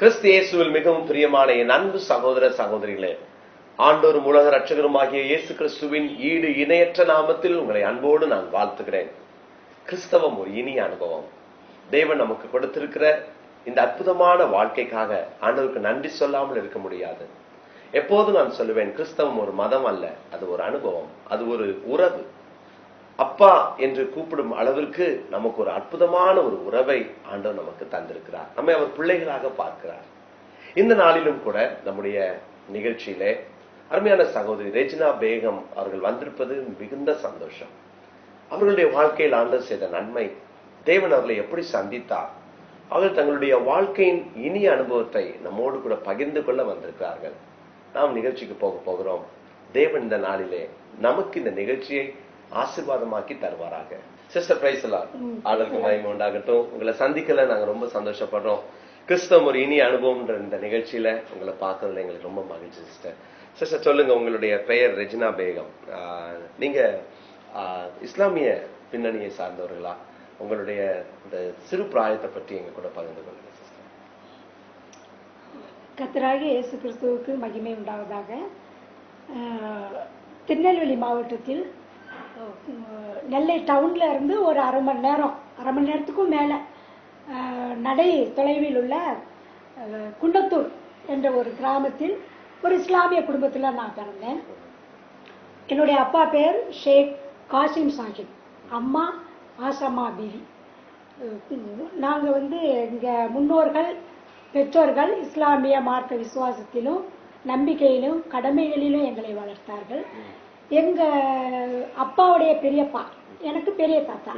கிறிஸ்து இயேசுவில் மிகவும் பிரியமான என் அன்பு சகோதர சகோதரிகளே ஆண்டோரும் உலக ரட்சகருமாகிய இயேசு கிறிஸ்துவின் ஈடு இணையற்ற நாமத்தில் உங்களை அன்போடு நான் வாழ்த்துகிறேன். கிறிஸ்தவம் ஒரு இனிய அனுபவம். தேவன் நமக்கு கொடுத்திருக்கிற இந்த அற்புதமான வாழ்க்கைக்காக ஆண்டவருக்கு நன்றி சொல்லாமல் இருக்க முடியாது. எப்போது நான் சொல்லுவேன் கிறிஸ்தவம் ஒரு மதம் அல்ல அது ஒரு அனுபவம் அது ஒரு உறவு. அப்பா என்று கூப்பிடும் அளவிற்கு நமக்கு ஒரு அற்புதமான ஒரு உறவை ஆண்டவர் நமக்கு தந்திருக்கிறார். நம்மை அவர் பிள்ளைகளாக பார்க்கிறார். இந்த நாளிலும் கூட நம்முடைய நிகழ்ச்சியிலே அருமையான சகோதரி ரெஜினா பேகம் அவர்கள் வந்திருப்பது மிகுந்த சந்தோஷம். அவர்களுடைய வாழ்க்கையில் ஆண்டர் செய்த நன்மை தேவன் அவர்களை எப்படி சந்தித்தார் அவர்கள் தங்களுடைய வாழ்க்கையின் இனிய அனுபவத்தை நம்மோடு கூட பகிர்ந்து கொள்ள வந்திருக்கிறார்கள். நாம் நிகழ்ச்சிக்கு போக போகிறோம். தேவன் இந்த நாளிலே நமக்கு இந்த நிகழ்ச்சியை ஆசீர்வாதமாக்கி தருவாராக. சிஸ்டர் பிரைஸ் எல்லாம் ஆளுக்கு மகிமை உண்டாகட்டும். உங்களை சந்திக்கல நாங்க ரொம்ப சந்தோஷப்படுறோம். கிறிஸ்தவம் ஒரு இனிய அனுபவம்ன்ற இந்த நிகழ்ச்சியில உங்களை பார்க்கறதுல எங்களுக்கு ரொம்ப மகிழ்ச்சி சிஸ்டர் சிஸ்டர் சொல்லுங்க உங்களுடைய பெயர் ரெஜினா பேகம். நீங்க இஸ்லாமிய பின்னணியை சார்ந்தவர்களா? உங்களுடைய இந்த சிறு பிராயத்தை பற்றி எங்க கூட பகிர்ந்து கொள்ளுங்க சிஸ்டர் கத்தராகிய இயேசு கிறிஸ்துவுக்கு மகிமை உண்டாவதாக. திருநெல்வேலி மாவட்டத்தில் நெல்லை டவுன்ல இருந்து ஒரு அரை மணி நேரம் அரை மணி நேரத்துக்கும் மேலே நடை தொலைவில் உள்ள குன்னத்தூர் குண்டத்தூர் என்ற ஒரு கிராமத்தில் ஒரு இஸ்லாமிய குடும்பத்தில் நான் பிறந்தேன். என்னுடைய அப்பா பேர் ஷேக் காசிம் சாஹிப். அம்மா ஆசமா பீவி. நாங்கள் வந்து இங்கே முன்னோர்கள் பெற்றோர்கள் இஸ்லாமிய மார்க்க விசுவாசத்திலும் நம்பிக்கையிலும் கடமைகளிலும் எங்களை வளர்த்தார்கள். எங்க அப்பாவுடைய பெரியப்பா எனக்கு பெரிய தாத்தா.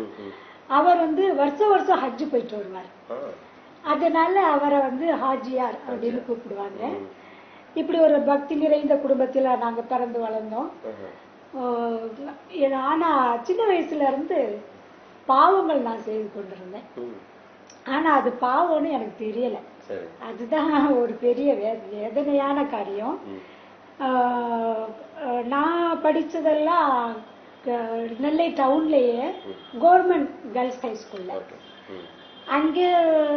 அவர் வந்து வருஷம் வருஷம் ஹஜ்ஜு போயிட்டு வருவார். அதனால அவரை வந்து ஹாஜியார் அப்படின்னு கூப்பிடுவாங்க. இப்படி ஒரு பக்தி நிறைந்த குடும்பத்துல நாங்க பிறந்து வளர்ந்தோம். ஆஹ், ஆஹ் இது- ஆனா சின்ன வயசுல இருந்து பாவங்கள் நான் செய்து கொண்டிருந்தேன். ஆனா அது பாவம்னு எனக்கு தெரியல. அதுதான் ஒரு பெரிய வேதனையான காரியம். நான் படிச்சதெல்லாம் க- நெல்லை டவுன்லயே கவர்மெண்ட் கேர்ள்ஸ் ஹை ஸ்கூல்ல அங்கே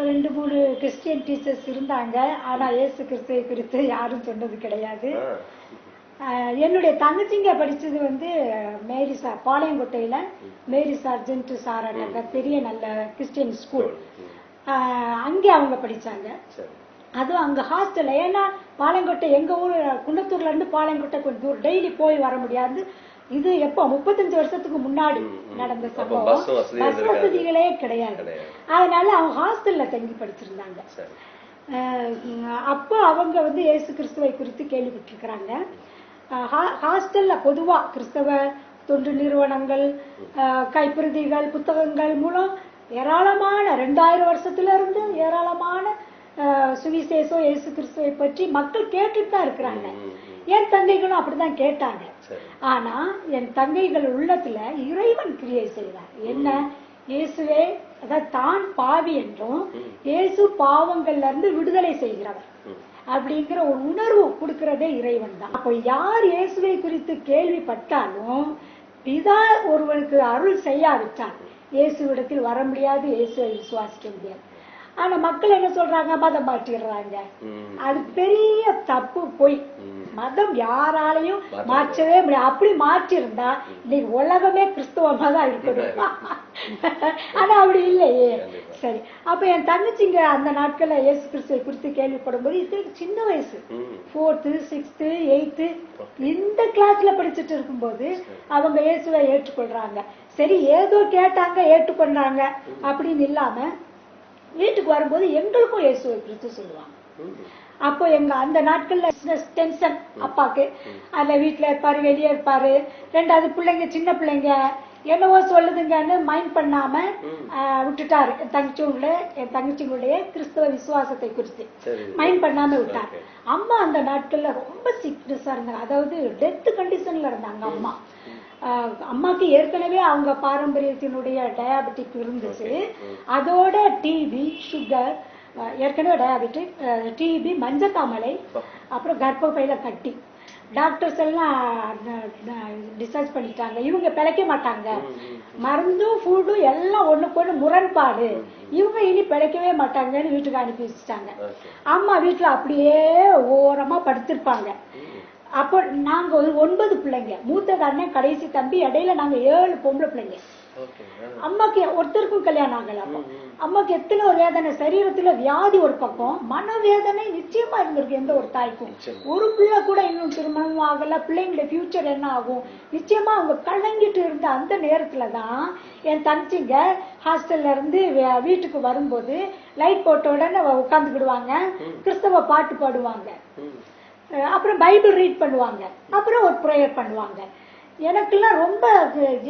ரெண்டு மூணு கிறிஸ்டியன் டீச்சர்ஸ் இருந்தாங்க. ஆனா இயேசு கிறிஸ்துவை குறித்து யாரும் சொன்னது கிடையாது. என்னுடைய தங்கச்சிங்க படிச்சது வந்து மேரி சார் பாளையங்கோட்டையில மேரி சார்ஜென்ட் சார் என்ற பெரிய நல்ல கிறிஸ்டியன் ஸ்கூல் அங்கே அவங்க படிச்சாங்க. சரி. அதுவும் அங்க ஹாஸ்டல்ல ஏன்னா பாளையங்கோட்டை எங்க ஊர் குன்னத்தூர்ல இருந்து பாளையங்கோட்டை கொஞ்சம் தூரம். டெய்லி போய் வர முடியாது. இது எப்போ? முப்பத்தஞ்சு வருஷத்துக்கு முன்னாடி நடந்த சம்பவம். பஸ். வசதிகளே கிடையாது. அதனால அவங்க ஹாஸ்டல்ல தங்கி படிச்சிருந்தாங்க. அப்போ அவங்க வந்து இயேசு கிறிஸ்துவை குறித்து கேள்விப்பட்டிருக்கிறாங்க. ஹாஸ்டல்ல பொதுவா கிறிஸ்தவ தொண்டு நிறுவனங்கள் கைப்பிரதிகள் புத்தகங்கள் மூலம் ஏராளமான ரெண்டாயிரம் வருஷத்துல இருந்து ஏராளமான சுவிசேஷம் இயேசு கிறிஸ்துவை பற்றி மக்கள் கேட்டுட்டு தான் இருக்கிறாங்க. என் தங்கைகளும் அப்படிதான் கேட்டாங்க. ஆனா என் தங்கைகள் உள்ளத்துல இறைவன் கிரியை செய்தார் என்ன? இயேசுவே அதாவது தான் பாவி என்றும் இயேசு பாவங்கள்ல இருந்து விடுதலை செய்கிறவர். அப்படிங்கிற ஒரு உணர்வு கொடுக்கிறதே இறைவன் தான். அப்போ யார் இயேசுவை குறித்து கேள்விப்பட்டாலும் பிதா ஒருவனுக்கு அருள் செய்யாவிட்டால் இயேசுவிடத்தில் வர முடியாது இயேசுவை விசுவாசிக்க முடியாது. ஆனா மக்கள் என்ன சொல்றாங்க? மதம் மாற்றிடுறாங்க அது பெரிய தப்பு பொய். மதம் யாராலையும் மாற்ற மாற்றவே முடியாது. அப்படி மாற்றிருந்தா இன்னைக்கு உலகமே கிறிஸ்துவமா தான் இருக்கணும். ஆனா அப்படி இல்லையே. சரி. அப்ப என் தங்கச்சிங்க அந்த நாட்கள்ல இயேசு கிறிஸ்துவை குறித்து கேள்விப்படும் போது இது சின்ன வயசு. ஃபோர்த்து சிக்ஸ்த்து எயித்து இந்த கிளாஸ்ல படிச்சுட்டு இருக்கும்போது அவங்க இயேசுவை ஏற்றுக்கொள்றாங்க. சரி ஏதோ கேட்டாங்க ஏற்றுக்கொண்டாங்க அப்படின்னு இல்லாம வீட்டுக்கு வரும்போது எங்களுக்கும் இயேசுவை குறித்து சொல்லுவாங்க. அப்போ எங்க அந்த நாட்கள்ல டென்ஷன் அப்பாக்கு. அதுல வீட்டுல இருப்பாரு வெளியே இருப்பாரு. ரெண்டாவது பிள்ளைங்க சின்ன பிள்ளைங்க. என்னவோ சொல்லுதுங்கன்னு மைண்ட் பண்ணாம விட்டுட்டாரு. என் தங்கச்சிங்களுடைய என் தங்கச்சிங்களுடைய கிறிஸ்தவ விசுவாசத்தை குறித்து. மைண்ட் பண்ணாம விட்டார். அம்மா அந்த நாட்கள்ல ரொம்ப சிக்னஸா இருந்தாங்க. அதாவது டெத் கண்டிஷன்ல இருந்தாங்க அம்மா. அம்மாக்கு ஏற்கனவே அவங்க பாரம்பரியத்தினுடைய டயாபெட்டிக் இருந்துச்சு. அதோட டிபி சுகர் ஏற்கனவே டயாபெட்டிக் டிபி மஞ்சக்காமலை அப்புறம் கர்ப்பப்பையில கட்டி. டாக்டர்ஸ் எல்லாம் டிஸ்சார்ஜ் பண்ணிட்டாங்க. இவங்க பிழைக்க மாட்டாங்க. மருந்தும் ஃபுட்டும் எல்லாம் ஒண்ணுக்கு ஒண்ணு முரண்பாடு. இவங்க இனி பிழைக்கவே மாட்டாங்கன்னு வீட்டுக்கு அனுப்பி வச்சுட்டாங்க. அம்மா வீட்டுல அப்படியே ஓரமா படுத்திருப்பாங்க. அப்போ நாங்க ஒரு ஒன்பது பிள்ளைங்க. மூத்த அண்ணன் கடைசி தம்பி இடையில நாங்க ஏழு பொம்பளை பிள்ளைங்க. அம்மாக்கு ஒருத்தருக்கும் கல்யாணம் ஆகல அப்போ. அம்மாக்கு எத்தனை ஒரு வேதனை? சரீரத்துல வியாதி ஒரு பக்கம் மனவேதனை நிச்சயமா இருந்திருக்கு எந்த ஒரு தாய்க்கும். ஒரு பிள்ளை கூட இன்னும் திருமணம் ஆகல பிள்ளைங்களுடைய ஃபியூச்சர் என்ன ஆகும்? நிச்சயமா அவங்க கலங்கிட்டு இருந்த அந்த நேரத்துல தான் என் தங்கச்சிங்க ஹாஸ்டல்ல இருந்து வீட்டுக்கு வரும்போது லைட் போட்ட உடனே உட்காந்துக்கிடுவாங்க கிறிஸ்தவ பாட்டு பாடுவாங்க. அப்புறம் பைபிள் ரீட் பண்ணுவாங்க. அப்புறம் ஒரு ப்ரேயர் பண்ணுவாங்க. எனக்கெல்லாம் ரொம்ப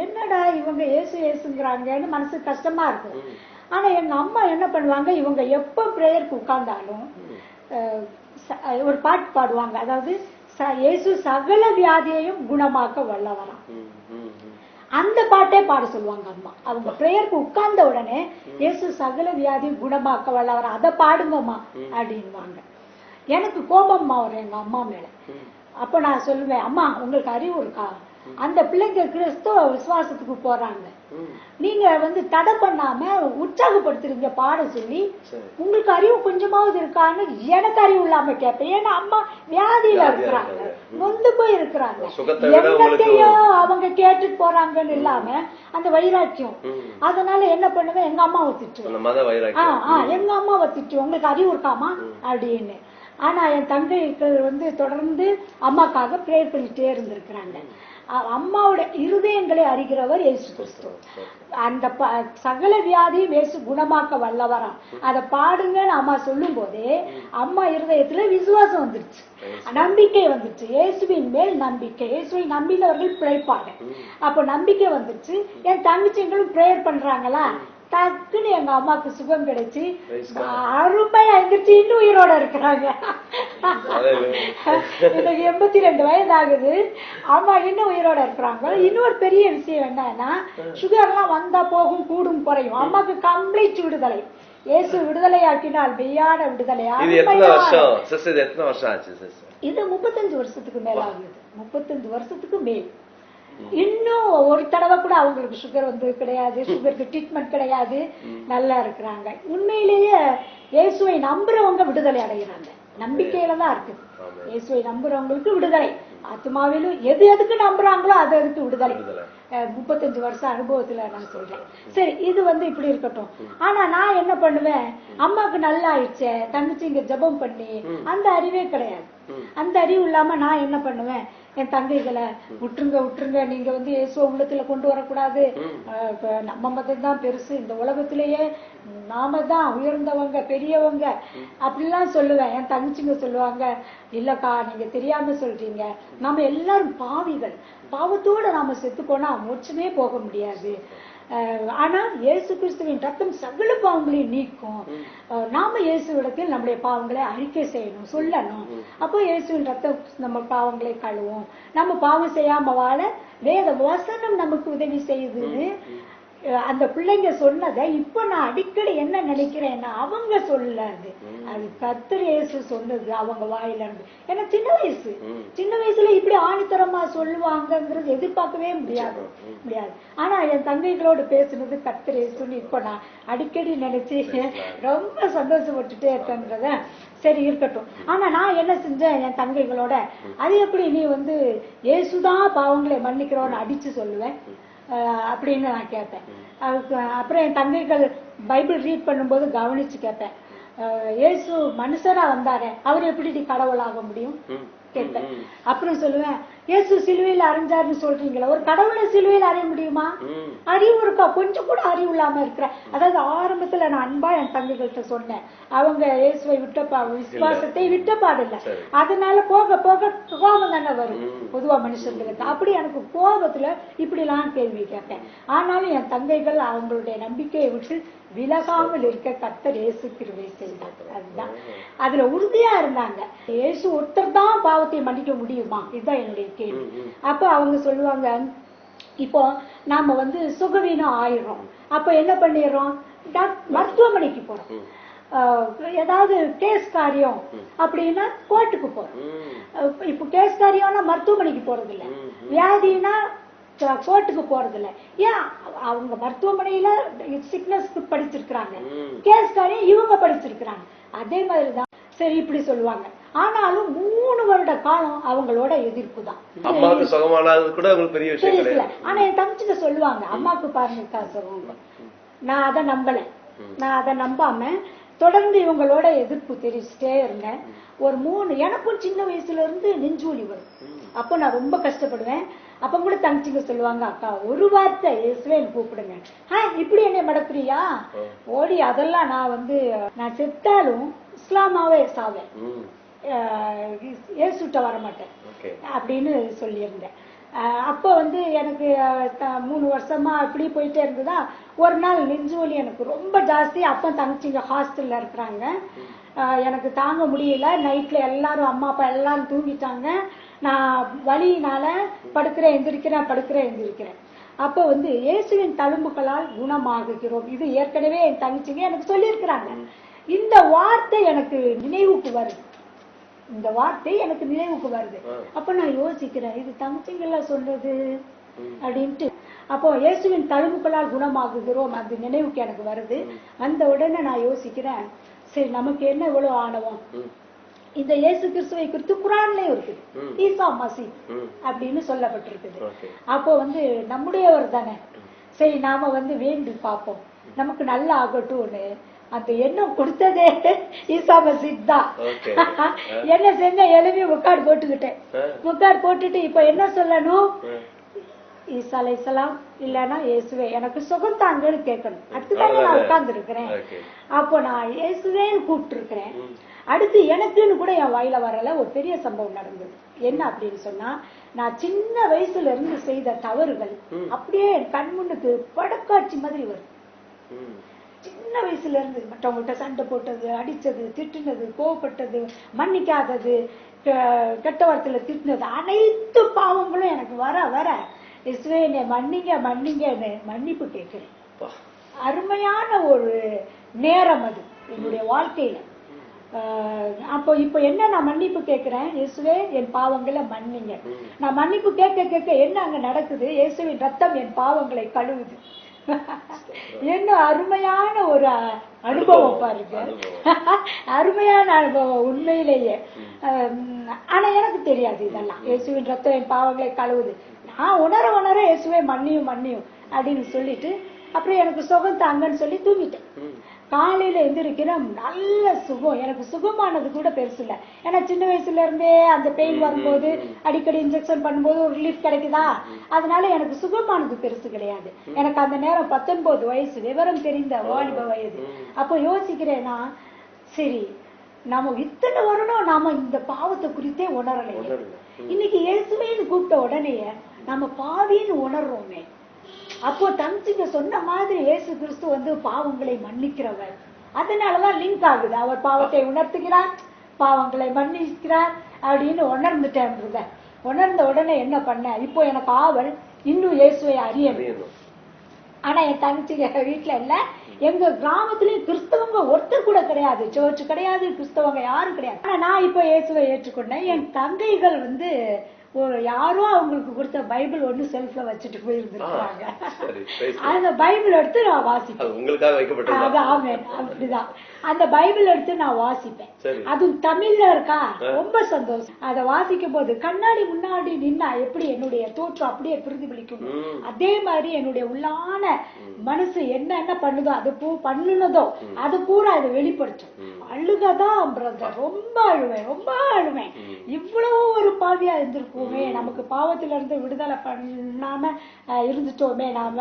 என்னடா இவங்க ஏசு ஏசுங்கிறாங்கன்னு மனசு கஷ்டமா இருக்கும். ஆனா எங்க அம்மா என்ன பண்ணுவாங்க இவங்க எப்போ ப்ரேயருக்கு உட்கார்ந்தாலும் ஒரு பாட்டு பாடுவாங்க. அதாவது இயேசு சகல வியாதியையும் குணமாக்க வல்லவராம். அந்த பாட்டே பாட சொல்லுவாங்க அம்மா. அவங்க பிரேயருக்கு உட்கார்ந்த உடனே இயேசு சகல வியாதி குணமாக்க வல்லவர் அதை பாடுங்கம்மா அப்படின்வாங்க எனக்கு கோபம்மா வரும் எங்க அம்மா மேல. அப்ப நான் சொல்லுவேன் அம்மா உங்களுக்கு அறிவு இருக்கா? அந்த பிள்ளைங்க கிறிஸ்துவ விசுவாசத்துக்கு போறாங்க. நீங்க வந்து தடை பண்ணாம உற்சாகப்படுத்துறீங்க பாட சொல்லி. உங்களுக்கு அறிவு கொஞ்சமாவது இருக்கான்னு எனக்கு அறிவு இல்லாம கேட்பேன். ஏன்னா அம்மா வியாதியில வியாதியா இருக்கிறாங்க. நொந்து போய் இருக்கிறாங்க என்னத்தையும் அவங்க கேட்டுட்டு போறாங்கன்னு இல்லாம அந்த வைராக்கியம். அதனால என்ன பண்ணுவேன்? எங்க அம்மாவை ஆ எங்க அம்மாவை திட்டு உங்களுக்கு அறிவு இருக்காமா அப்படின்னு. ஆனால் என் தங்கைகள் வந்து தொடர்ந்து அம்மாக்காக ப்ரேயர் பண்ணிகிட்டே இருந்திருக்கிறாங்க. அம்மாவோட இருதயங்களை அறிகிறவர் இயேசு கிறிஸ்து. அந்த ப- சகல வியாதியும் இயேசு குணமாக்க வல்லவராம். அதை பாடுங்கன்னு அம்மா சொல்லும் போதே அம்மா இருதயத்துல விசுவாசம் வந்துருச்சு. நம்பிக்கை வந்துருச்சு. இயேசுவின் மேல் நம்பிக்கை. இயேசுவை நம்பினவர்கள் பிழைப்பாங்க. அப்போ நம்பிக்கை வந்துருச்சு. என் தங்கச்சிங்களும் ப்ரேயர் பண்றாங்களா? டக்குன்னு எங்க அம்மாக்கு சுகம் கிடைச்சு அருமையா எந்திரிச்சு இன்னும் உயிரோட இருக்கிறாங்க. எனக்கு எண்பத்தி ரெண்டு வயது ஆகுது அம்மா இன்னும் உயிரோட இருக்கிறாங்க. இன்னொரு பெரிய விஷயம் என்னன்னா சுகர்லாம் வந்தா போகும் கூடும் குறையும். அம்மாக்கு கம்ப்ளீட் விடுதலை. இயேசு விடுதலை. ஆக்கினால் மெய்யான விடுதலை இது முப்பத்தஞ்சு வருஷத்துக்கு மேல ஆகுது முப்பத்தஞ்சு வருஷத்துக்கு மேல். இன்னும் ஒரு தடவை கூட அவங்களுக்கு சுகர் வந்து கிடையாது சுகருக்கு ட்ரீட்மெண்ட் கிடையாது. நல்லா இருக்கிறாங்க. உண்மையிலேயே இயேசுவை நம்புறவங்க விடுதலை அடைகிறாங்க. நம்பிக்கையில தான் இருக்குது ஆமென். இயேசுவை நம்புறவங்களுக்கு விடுதலை. ஆத்மாவிலும் எது எதுக்கு நம்புறாங்களோ அது அதுக்கு விடுதலை? முப்பத்தஞ்சு வருஷம் அனுபவத்துல நான் சொல்றேன். சரி இது வந்து இப்படி இருக்கட்டும். ஆனா நான் என்ன பண்ணுவேன்? அம்மாக்கு நல்லா ஆயிடுச்சே தங்கச்சி இங்க ஜெபம் பண்ணி அந்த அறிவே கிடையாது. அந்த அறிவு இல்லாம நான் என்ன பண்ணுவேன்? என் தங்கைகளை விட்டுருங்க விட்டுருங்க நீங்க வந்து இயேசுவ உள்ளத்துல கொண்டு வரக்கூடாது. நம்ம மதம் தான் பெருசு. இந்த உலகத்திலேயே நாம தான் உயர்ந்தவங்க பெரியவங்க. அப்படிலாம் சொல்லுவேன். என் தங்கச்சிங்க சொல்லுவாங்க இல்லக்கா நீங்க தெரியாம சொல்றீங்க. நாம எல்லாரும் பாவிகள். பாவத்தோட நாம செத்து போனா மோட்சமே போக முடியாது. அஹ் ஆனா இயேசு கிறிஸ்துவின் ரத்தம் சகல பாவங்களையும் நீக்கும். நாம இயேசுவிடத்தில் நம்முடைய பாவங்களை அறிக்கை செய்யணும் சொல்லணும். அப்போ இயேசுவின் ரத்தம் நம்ம பாவங்களை கழுவும். நம்ம பாவம் செய்யாம வாழ வேத வசனம் நமக்கு உதவி செய்யுதுன்னு அந்த பிள்ளைங்க சொன்னதை இப்ப நான் அடிக்கடி என்ன நினைக்கிறேன்னா அவங்க சொல்லாது. அது கர்த்தர் இயேசு சொன்னது அவங்க வாயில இருந்து. ஏன்னா சின்ன வயசு. சின்ன வயசுல இப்படி ஆணித்தரமா சொல்லுவாங்கங்கிறது எதிர்பார்க்கவே முடியாது. முடியாது. ஆனா என் தங்கைகளோடு பேசுனது கர்த்தர் இயேசுன்னு இப்ப நான் அடிக்கடி நினைச்சு ரொம்ப சந்தோஷப்பட்டுட்டே இருக்கேன்றத சரி இருக்கட்டும். ஆனா நான் என்ன செஞ்சேன் என் தங்கைகளோட? அது எப்படி நீ வந்து இயேசுதான் பாவங்களை மன்னிக்கிறோன்னு அடிச்சு சொல்லுவேன்? அப்படின்னு நான் கேட்பேன். அதுக்கு அப்புறம் என் தங்கைகள் பைபிள் ரீட் பண்ணும்போது கவனிச்சு கேட்பேன். இயேசு மனுஷரா வந்தாரே அவர் எப்படி கடவுளாக முடியும்? கேட்பேன். அப்புறம் சொல்லுவேன் இயேசு சிலுவையில் அரைஞ்சாருன்னு சொல்றீங்களா ஒரு கடவுளை சிலுவையில் அறைய முடியுமா? அறிவு இருக்கா கொஞ்சம் கூட அறிவு இல்லாம இருக்கிற அதாவது ஆரம்பத்துல நான் அன்பா என் தங்கைகள்கிட்ட சொன்னேன். அவங்க இயேசுவை விட்டப்பா விசுவாசத்தை விட்ட பாடில்ல. அதனால போக போக கோபம் தானே வரும். பொதுவா மனுஷங்களுக்கு அப்படி எனக்கு கோபத்துல இப்படி எல்லாம் கேள்வி கேட்பேன் ஆனாலும் என் தங்கைகள் அவங்களுடைய நம்பிக்கையை விட்டு விலகாமல் இருக்க கர்த்தர் இயேசு கிருபை செய்தார். அதுதான். அதுல உறுதியா இருந்தாங்க. இயேசு ஒருத்தர் தான் பாவத்தை மன்னிக்க முடியுமா? இதுதான் என்னுடைய கேள்வி அப்ப அவங்க சொல்லுவாங்க இப்போ நாம வந்து சுகவீனம் ஆயிடுறோம். அப்ப என்ன பண்ணிடுறோம்? மருத்துவமனைக்கு போறோம். ஏதாவது கேஸ் காரியம் அப்படின்னா கோர்ட்டுக்கு போறோம். இப்போ கேஸ் காரியம்னா மருத்துவமனைக்கு போறது இல்ல. வியாதினா கோர்ட்டுக்கு போறது இல்ல ஏன்? அவங்க மருத்துவமனையில சிக்னஸ்க்கு படிச்சிருக்கிறாங்க. கேஸ் காரியம் இவங்க படிச்சிருக்கிறாங்க. அதே மாதிரிதான் சரி இப்படி சொல்லுவாங்க. ஆனாலும் மூணு வருட காலம் அவங்களோட எதிர்ப்பு தான் அம்மாவுக்கு சுகமானது கூட பெரிய விஷயம் ஆனா என் தங்கச்சிட்ட சொல்லுவாங்க அம்மாக்கு பாருங்க சொல்லுவாங்க நான் அதை நம்பல. நான் அதை நம்பாம தொடர்ந்து இவங்களோட எதிர்ப்பு தெரிவிச்சுட்டே இருந்தேன். ஒரு மூணு எனக்கும் சின்ன வயசுல இருந்து நெஞ்சுவலி வரும். அப்போ நான் ரொம்ப கஷ்டப்படுவேன். அப்ப கூட தங்கச்சிங்க சொல்லுவாங்க அக்கா ஒரு வார்த்தை இயேசுவேன்னு கூப்பிடுங்க. ஆ இப்படி என்னை மடக்குறியா ஓடி அதெல்லாம் நான் வந்து நான் செத்தாலும் இஸ்லாமாவே சாவேன். ம். அஹ் இயேசுட்ட வர மாட்டேன் ஓகே. அப்படின்னு சொல்லியிருந்தேன். அப்போ வந்து எனக்கு மூணு வருஷமா அப்படி போயிட்டே இருந்ததா ஒரு நாள் நெஞ்சு வலி எனக்கு ரொம்ப ஜாஸ்தி. அப்போ தங்கச்சிங்க ஹாஸ்டல்ல இருக்கிறாங்க. எனக்கு தாங்க முடியல. நைட்ல எல்லாரும் அம்மா அப்பா எல்லாரும் தூங்கிட்டாங்க. நான் வலியினால படுக்கிறேன் எந்திரிக்கிறேன் படுக்கிறேன் எந்திரிக்கிறேன். அப்போ வந்து இயேசுவின் தழும்புகளால் குணமாகுகிறோம். இது ஏற்கனவே என் தங்கச்சிங்க எனக்கு சொல்லியிருக்கிறாங்க. இந்த வார்த்தை எனக்கு நினைவுக்கு வருது. இந்த வார்த்தை எனக்கு நினைவுக்கு வருது. அப்ப நான் யோசிக்கிறேன் இது தங்கச்சிங்கள சொல்றது அப்படின்ட்டு. அப்போ இயேசுவின் தழும்புகளால் குணமாகுகிறோம் அந்த நினைவுக்கு எனக்கு வருது. அந்த உடனே நான் யோசிக்கிறேன் சரி நமக்கு என்ன இவ்வளவு ஆணவம். இந்த இயேசு கிறிஸ்துவை குறித்து குரான்லயும் இருக்குது. ஈசா மசி. அப்படின்னு சொல்லப்பட்டிருக்குது. அப்போ வந்து நம்முடையவர் தானே? சரி நாம வந்து வேண்டி பார்ப்போம். நமக்கு நல்லா ஆகட்டும்னு. அந்த எண்ணம் கொடுத்ததே? ஈசா மசீத் தான் என்ன செஞ்ச எழுதி முக்காடு போட்டுக்கிட்டேன். முக்காடு போட்டுட்டு இப்ப என்ன சொல்லணும். ஈசா அலைசலாம் இல்லைன்னா இயேசுவே. எனக்கு சுகம் தாங்கன்னு கேட்கணும். அதுக்குதானே நான் அவ்வளவுதான். உட்கார்ந்து இருக்கிறேன் ஓகே. அப்போ நான் இயேசுவேன்னு கூப்பிட்டு இருக்கிறேன் அடுத்து எனக்குன்னு கூட என் வாயில வரல. ஒரு பெரிய சம்பவம் நடந்தது. என்ன அப்படின்னு சொன்னா நான் சின்ன வயசுல இருந்து செய்த தவறுகள் அப்படியே என் கண் முன்னுக்கு படக்காட்சி மாதிரி வரும். சின்ன வயசுல இருந்து மற்றவங்கள்ட்ட சண்டை போட்டது அடிச்சது திட்டுனது கோவப்பட்டது மன்னிக்காதது கெட்ட வார்த்தையில திட்டினது அனைத்து பாவங்களும் எனக்கு வர வர. இஸ்வே என்னை மன்னிங்க மன்னிங்கன்னு மன்னிப்பு கேட்கிறேன். அருமையான ஒரு நேரம் அது என்னுடைய வாழ்க்கையில. ஆஹ் அப்போ இப்போ என்ன நான் மன்னிப்பு கேட்கிறேன்? இயேசுவே என் பாவங்களை மன்னிங்க. நான் மன்னிப்பு கேட்க கேட்க என்ன அங்க நடக்குது? இயேசுவின் ரத்தம் என் பாவங்களை கழுவுது. என்ன அருமையான ஒரு அனுபவம் பாருங்க. அருமையான அனுபவம் உண்மையிலேயே. ஆனா எனக்கு தெரியாது இதெல்லாம். இயேசுவின் ரத்தம் என் பாவங்களை கழுவுது. நான் உணர உணர இயேசுவே மன்னியும் மன்னியும் அப்படின்னு சொல்லிட்டு அப்புறம் எனக்கு சுகம் தாங்கன்னு சொல்லி தூங்கிட்டேன். காலையில எந்திரிக்கிறேன் நல்ல சுகம். எனக்கு சுகமானது கூட பெருசு இல்ல. ஏன்னா சின்ன வயசுல இருந்தே அந்த பெயின் வரும்போது அடிக்கடி இன்ஜெக்ஷன் பண்ணும்போது ஒரு ரிலீஃப் கிடைக்குதா? அதனால எனக்கு சுகமானது பெருசு கிடையாது. எனக்கு அந்த நேரம் பத்தொன்பது வயசு விவரம் தெரிந்த வாலிப வயது. அப்போ யோசிக்கிறேன்னா சரி நாம இத்தனை வருடம் நாம இந்த பாவத்தை குறித்தே உணரலையே. உணரல. இன்னைக்கு இயேசுவேன்னு கூப்பிட்ட உடனேயே நம்ம பாவின்னு உணர்றோமே. அப்போ தங்கச்சிங்க சொன்ன மாதிரி இயேசு கிறிஸ்து வந்து பாவங்களை மன்னிக்கிறவர். அதனாலதான் லிங்க் ஆகுது. அவர் பாவத்தை உணர்த்துகிறார் பாவங்களை மன்னிக்கிறார் அப்படின்னு உணர்ந்துட்டேன் brother. உணர்ந்த உடனே என்ன பண்ண? இப்போ எனக்கு ஆவல் இன்னும் இயேசுவை அறியணும். ஆனா என் தங்கச்சிங்க வீட்டுல இல்ல. எங்க கிராமத்துலயும் கிறிஸ்தவங்க ஒருத்தர் கூட கிடையாது. சர்ச் கிடையாது கிறிஸ்தவங்க யாரும் கிடையாது. ஆனா நான் இப்போ இயேசுவை ஏற்றுக்கொண்டேன். என் தங்கைகள் வந்து ஒரு யாரோ அவங்களுக்கு கொடுத்த பைபிள் ஒண்ணு செல்ஃப்ல வச்சுட்டு போயிருந்திருக்காங்க. அந்த பைபிள் எடுத்து நான் வாசிப்பேன். உங்களுக்காக வைக்கப்பட்டது அது ஆமென் அப்படிதான். அந்த பைபிள் எடுத்து நான் வாசிப்பேன். அதுவும் தமிழ்ல இருக்கா? ரொம்ப சந்தோஷம். அதை வாசிக்கும் போது கண்ணாடி முன்னாடி நின்னா எப்படி என்னுடைய தோற்றம் அப்படியே பிரதிபலிக்கும். அதே மாதிரி என்னுடைய உள்ளான மனசு என்ன என்ன பண்ணுதோ அது பூ பண்ணுனதோ அது பூரா அதை வெளிப்படுத்தும். அழுகதான் பிரதர் ரொம்ப அழுவேன் ரொம்ப அழுவேன். இவ்வளவு ஒரு பாவியா இருந்திருக்கோமே. நமக்கு பாவத்துல இருந்து விடுதலை பண்ணாம இருந்துட்டோமே நாம.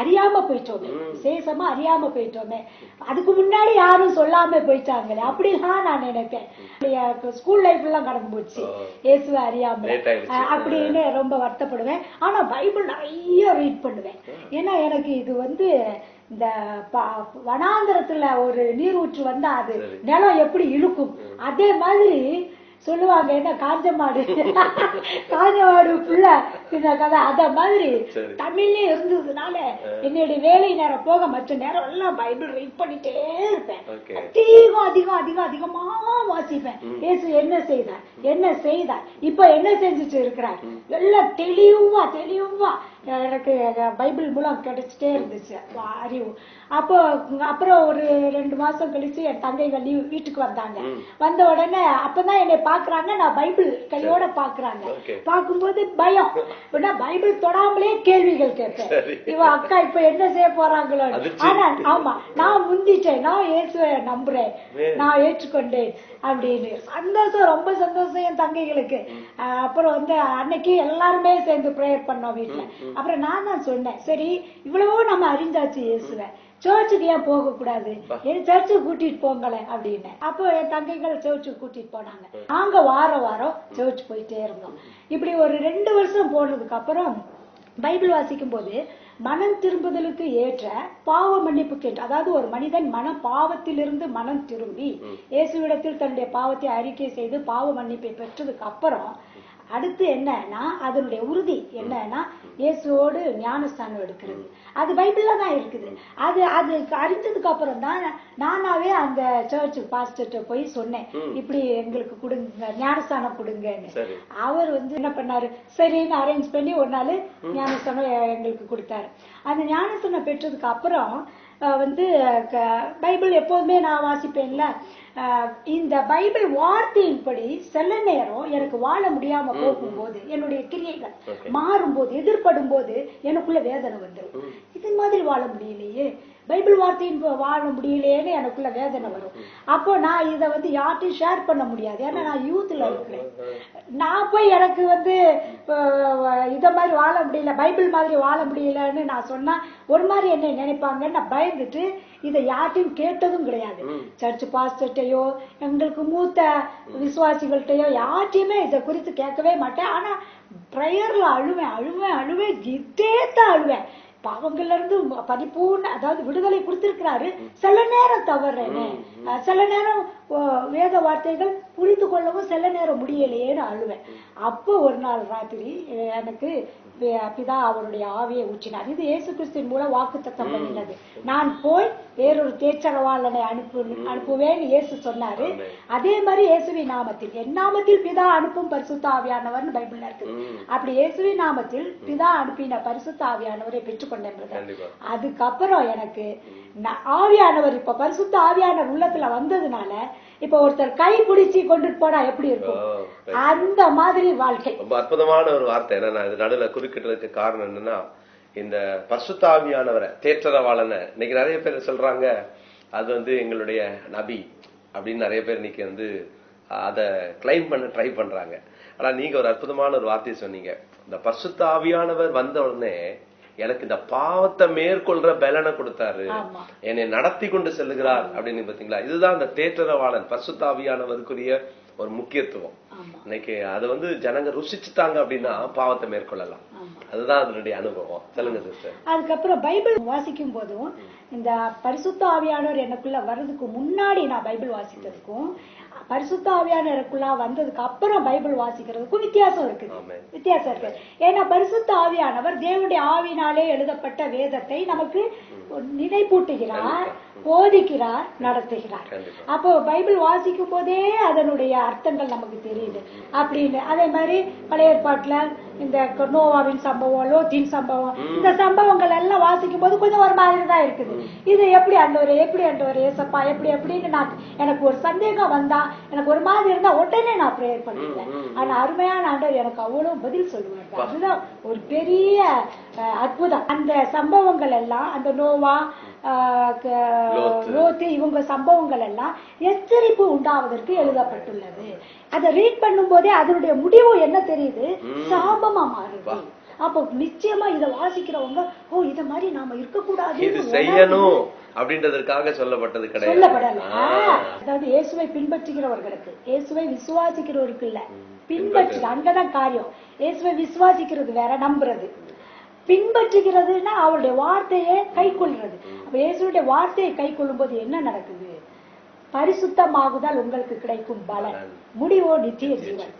அறியாம போயிட்டோமே. விசேஷமா அறியாம போயிட்டோமே. அதுக்கு முன்னாடி யாரும் சொல்லாம போயிட்டாங்களே. அப்படிலாம் நான் நினைப்பேன். ஸ்கூல் லைஃப் எல்லாம் கடந்து போச்சு. இயேசுவை அறியாம. அப்படின்னு ரொம்ப வருத்தப்படுவேன். ஆனா பைபிள் நிறைய ரீட் பண்ணுவேன். ஏன்னா எனக்கு இது வந்து இந்த வனாந்தரத்துல ஒரு நீரூற்று வந்தா அது நிலம் எப்படி இழுக்கும்? அதே மாதிரி சொல்லுவாங்க என்ன காஞ்ச மாடு. காஞ்ச மாடு புள்ள இந்த கதை. அத மாதிரி. தமிழ்லயே இருந்ததுனால என்னுடைய வேலை நேரம் போக மற்ற நேரம் எல்லாம் பைபிள் ரீட் பண்ணிட்டே இருப்பேன். அதிகம் அதிகம் அதிகம் அதிகமா வாசிப்பேன். இயேசு என்ன செய்தார்? என்ன செய்தார்? இப்ப என்ன செஞ்சுட்டு இருக்கிறார்? எல்லாம் தெளிவா தெளிவா எனக்கு பைபிள் மூலம் கிடைச்சிட்டே இருந்துச்சு. அறிவு. அப்போ அப்புறம் ஒரு ரெண்டு மாசம் கழிச்சு என் தங்கைகள் leave வீட்டுக்கு வந்தாங்க. வந்த உடனே அப்பதான் என்னை பாக்குறாங்க நான் பைபிள் கையோட பாக்குறாங்க. பார்க்கும்போது பயம். பைபிள் தொடாமலே கேள்விகள் கேட்பேன். சரி. இவ அக்கா இப்ப என்ன செய்ய போறாங்களோ அதிர்ச்சி. ஆனா ஆமா நான் முந்திட்டேன். நான் இயேசுவை நம்புறேன். நான் ஏற்றுக்கொண்டேன் அப்படின்னு. சந்தோஷம் ரொம்ப சந்தோஷம் என் தங்கைகளுக்கு. அப்புறம் வந்து அன்னைக்கு எல்லாருமே சேர்ந்து ப்ரேயர் பண்ணோம் வீட்டுல அப்புறம் நான் தான் சொன்னேன் சரி இவ்வளவோ நம்ம அறிஞ்சாச்சு இயேசுவை. சர்ச்சுக்கு ஏன் போக கூடாது என் சர்ச்சுக்கு கூட்டிட்டு போங்களேன் அப்படின்னு. அப்போ என் தங்கைகள் சர்ச்சுக்கு கூட்டிட்டு போனாங்க. நாங்க வாரம் வாரம் சர்ச் போயிட்டே இருந்தோம். இப்படி ஒரு ரெண்டு வருஷம் போனதுக்கு அப்புறம் பைபிள் வாசிக்கும் போது மனம் திரும்புதலுக்கு ஏற்ற பாவ மன்னிப்புக்கு என்று அதாவது ஒரு மனிதன் மன பாவத்திலிருந்து மனம் திரும்பி இயேசுவிடத்தில் தன்னுடைய பாவத்தை அறிக்கை செய்து பாவ மன்னிப்பை பெற்றதுக்கு அப்புறம் அடுத்து என்னன்னா அதனுடைய உறுதி என்னன்னா இயேசுவோடு ஞானஸ்தானம் எடுக்கிறது. அது பைபிள்ல தான் இருக்குது. அது அது அறிஞ்சதுக்கு அப்புறம் தான் நானாவே அந்த சர்ச் பாஸ்டர்கிட்ட போய் சொன்னேன். இப்படி எங்களுக்கு கொடுங்க ஞானஸ்தானம் கொடுங்கன்னு. அவர் வந்து என்ன பண்ணாரு? சரின்னு அரேஞ்ச் பண்ணி ஒரு நாள் ஞானஸ்தானம் எங்களுக்கு கொடுத்தாரு. அந்த ஞானஸ்தானம் பெற்றதுக்கு அப்புறம் வந்து பைபிள் எப்போதுமே நான் வாசிப்பேன்ல. இந்த பைபிள் வார்த்தையின்படி சில நேரம் எனக்கு வாழ முடியாம போகும்போது என்னுடைய கிரியைகள் Okay. மாறும்போது எதிர்படும் போது எனக்குள்ள வேதனை வந்துடும் இது மாதிரி வாழ முடியலையே. பைபிள் வார்த்தையின் வாழ முடியலையேன்னு எனக்குள்ள வேதனை வரும். அப்போ நான் இதை வந்து யார்ட்டையும் ஷேர் பண்ண முடியாது. ஏன்னா நான் யூத்ல இருக்கிறேன். நான் போய் எனக்கு வந்து இத மாதிரி வாழ முடியல பைபிள் மாதிரி வாழ முடியலன்னு நான் சொன்னா ஒரு மாதிரி என்ன நினைப்பாங்கன்னு நான் பயந்துட்டு இதை யார்ட்டையும் கேட்டதும் கிடையாது. சர்ச் பாஸ்டர்கிட்டயோ எங்களுக்கு மூத்த விசுவாசிகள்கிட்டயோ யார்ட்டையுமே இதை குறித்து கேட்கவே மாட்டேன். ஆனா ப்ரேயர்ல அழுவேன் அழுவேன் அழுவேன் இதே தான் அழுவேன். பாவங்கள்ல இருந்து பரிபூர்ண அதாவது விடுதலை கொடுத்திருக்கிறாரு. சில நேரம் தவறேனே. அஹ் சில நேரம் வேத வார்த்தைகள் புரிந்து கொள்ளவும் சில நேரம் முடியலையேன்னு அழுவேன். அப்போ ஒரு நாள் ராத்திரி எனக்கு பிதா அவருடைய ஆவியை ஊற்றினார். இது இயேசு கிறிஸ்துவின் மூலம் வாக்குத்தத்தம் பண்ணினது. நான் போய் வேறொரு தேச்சரவாளனை அனுப்பு அனுப்புவேன்னு இயேசு சொன்னாரு. அதே மாதிரி இயேசுவின் நாமத்தில் என் நாமத்தில் பிதா அனுப்பும் பரிசுத்த ஆவியானவர்னு பைபிள்ல இருக்குது. அப்படி இயேசுவின் நாமத்தில் பிதா அனுப்பின பரிசுத்த ஆவியானவரை பெற்றுக்கொண்டேன் கண்டிப்பா. அதுக்கப்புறம் எனக்கு ஆவியானவர் இப்ப பரிசுத்த ஆவியானவர் உள்ளத்துல வந்ததுனால இப்ப ஒருத்தர் கை பிடிச்சி கொண்டுட்டு போனா எப்படி இருக்கும்? அந்த மாதிரி வாழ்க்கை. ரொம்ப அற்புதமான ஒரு வார்த்தை. ஏன்னா நான் இது நடுவில் குறுக்கிட்டதுக்கு காரணம் என்னன்னா இந்த பரிசுத்தாவியானவரை தேற்றரவாளனை இன்னைக்கு நிறைய பேர் சொல்றாங்க அது வந்து எங்களுடைய நபி அப்படின்னு நிறைய பேர் இன்னைக்கு வந்து அதை கிளைம் பண்ண ட்ரை பண்றாங்க. ஆனா நீங்க ஒரு அற்புதமான ஒரு வார்த்தையை சொன்னீங்க. இந்த பரிசுத்தாவியானவர் வந்த உடனே எனக்கு இந்த பாவத்தை மேற்கொள்ற பலனை கொடுத்தாரு. என்னை நடத்தி கொண்டு செல்லுகிறார் அப்படின்னு பாத்தீங்களா இதுதான் அந்த தேற்றரவாளன் பரிசுத்தாவியானவருக்குரிய ஒரு முக்கியத்துவம். இன்னைக்கு அதை வந்து ஜனங்க ருசிச்சுட்டாங்க அப்படின்னா பாவத்தை மேற்கொள்ளலாம். அதுதான் அதனுடைய அனுபவம். சொல்லுங்க சிஸ்டர் அதுக்கப்புறம் பைபிள் வாசிக்கும் போதும் இந்த பரிசுத்த ஆவியானவர் எனக்குள்ள வர்றதுக்கு முன்னாடி நான் பைபிள் வாசிக்கிறதுக்கும் பரிசுத்த ஆவியானவர் எனக்குள்ள வந்ததுக்கு அப்புறம் பைபிள் வாசிக்கிறதுக்கும் வித்தியாசம் இருக்குது ஆமென். வித்தியாசம் இருக்கு. ஏன்னா பரிசுத்த ஆவியானவர் தேவனுடைய ஆவினாலே எழுதப்பட்ட வேதத்தை நமக்கு நினைப்பூட்டுகிறார் போதிக்கிறார் நடத்துகிறார். அப்போ பைபிள் வாசிக்கும் போதே அதனுடைய அர்த்தங்கள் நமக்கு தெரியுது. அப்படின்னு. அதே மாதிரி பழைய ஏற்பாட்டுல இந்த நோவாவின் சம்பவம் லோத்தின் சம்பவம் இந்த சம்பவங்கள் எல்லாம் வாசிக்கும் போது கொஞ்சம் ஒரு மாதிரி தான் இருக்குது. இது எப்படி ஆண்டவர் எப்படி ஆண்டவர் ஏசப்பா எப்படி எப்படின்னு நான் எனக்கு ஒரு சந்தேகம் வந்தா எனக்கு ஒரு மாதிரி இருந்தா உடனே நான் ப்ரேயர் பண்ணிடுவேன் ஆனா அருமையான ஆண்டவர் எனக்கு அவ்வளவு பதில் சொல்லுவாங்க அதுதான் ஒரு பெரிய அற்புதம். அந்த சம்பவங்கள் எல்லாம் அந்த நோவா லோத்து. இவங்க சம்பவங்கள் எல்லாம் எச்சரிப்பு உண்டாவதற்கு எழுதப்பட்டுள்ளது. அதை ரீட் பண்ணும்போதே அதனுடைய முடிவு என்ன தெரியுது? சாபமா மாறுது. அப்போ நிச்சயமா இதை வாசிக்கிறவங்க ஓ இத மாதிரி நாம இருக்கக்கூடாது இது செய்யணும் அப்படின்றதற்காக சொல்லப்பட்டது கிடையாது. சொல்லப்படல. அதாவது இயேசுவை பின்பற்றுகிறவர்களுக்கு இயேசுவை விசுவாசிக்கிறவருக்கு இல்ல. பின்பற்று அங்கதான் காரியம். இயேசுவை விசுவாசிக்கிறது வேற நம்புறது. பின்பற்றுகிறதுன்னா அவருடைய வார்த்தையை கை கொள்றது. அப்ப இயேசுடைய வார்த்தையை கை கொள்ளும்போது என்ன நடக்குது? பரிசுத்தமாகுதல் உங்களுக்கு கிடைக்கும் பலன். பலன். முடிவோ நித்திய ஜீவன்.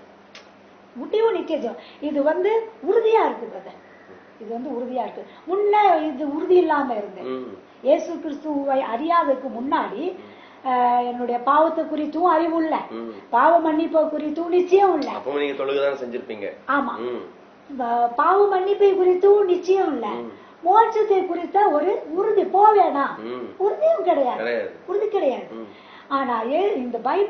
முடிவோ ஜீவன் இது வந்து உறுதியா இருக்கு brother. இது வந்து உறுதியா இருக்கு. முன்ன இது உறுதி இல்லாம இருந்தேன். இயேசு கிறிஸ்துவை அறியாததுக்கு முன்னாடி என்னுடைய பாவத்தை குறித்தும் அறிவு இல்ல. பாவ மன்னிப்பை குறித்தும் நிச்சயம் இல்ல. அப்பவும் நீங்க தொழுகைதான் செஞ்சிருப்பீங்க? ஆமா. பாவ மன்னிப்பை குறித்தும் நிச்சயம் இல்ல. மோட்சத்தை குறித்த ஒரு உறுதி. போவேனா. உறுதியும் கிடையாது. உறுதி கிடையாது. ஆனா இந்த பைபிள்